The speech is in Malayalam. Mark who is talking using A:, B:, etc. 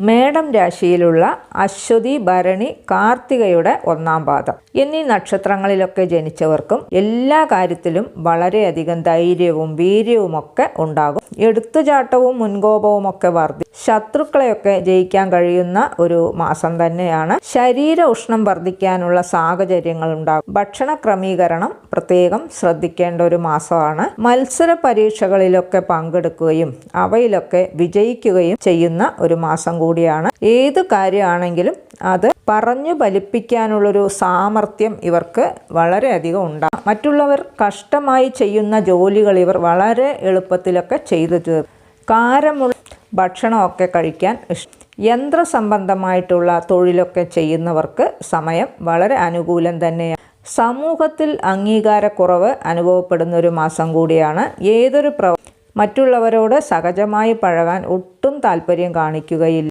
A: മേടം രാശിയിലുള്ള അശ്വതി ഭരണി കാർത്തികയുടെ ഒന്നാം പാദം. എന്നീ നക്ഷത്രങ്ങളിലൊക്കെ ജനിച്ചവർക്കും എല്ലാ കാര്യത്തിലും വളരെയധികം ധൈര്യവും വീര്യവും ഒക്കെ ഉണ്ടാകും. എടുത്തുചാട്ടവും മുൻകോപവും ഒക്കെ വർദ്ധി ശത്രുക്കളെയൊക്കെ ജയിക്കാൻ കഴിയുന്ന ഒരു മാസം തന്നെയാണ് ശരീര ഉഷ്ണം വർദ്ധിക്കാനുള്ള സാഹചര്യങ്ങൾ ഉണ്ടാകും. ഭക്ഷണ ക്രമീകരണം പ്രത്യേകം ശ്രദ്ധിക്കേണ്ട ഒരു മാസമാണ്. മത്സര പരീക്ഷകളിലൊക്കെ പങ്കെടുക്കുകയും അവയിലൊക്കെ വിജയിക്കുകയും ചെയ്യുന്ന ഒരു മാസം കൂടിയാണ്. ഏത് കാര്യമാണെങ്കിലും അത് പറഞ്ഞു ഫലിപ്പിക്കാനുള്ളൊരു സാമർഥ്യം ഇവർക്ക് വളരെയധികം ഉണ്ടാകും മറ്റുള്ളവർ കഷ്ടമായി ചെയ്യുന്ന ജോലികൾ ഇവർ വളരെ എളുപ്പത്തിലൊക്കെ ചെയ്തു തീർക്കും കാരമുള്ള ഭക്ഷണമൊക്കെ കഴിക്കാൻ ഇഷ്ടം. യന്ത്ര സംബന്ധമായിട്ടുള്ള തൊഴിലൊക്കെ ചെയ്യുന്നവർക്ക് സമയം വളരെ അനുകൂലം തന്നെയാണ്. സമൂഹത്തിൽ അംഗീകാരക്കുറവ് അനുഭവപ്പെടുന്ന ഒരു മാസം കൂടിയാണ് ഏതൊരു പ്രവ മറ്റുള്ളവരോട് സഹജമായി പഴകാൻ ഒട്ടും താല്പര്യം കാണിക്കുകയില്ല.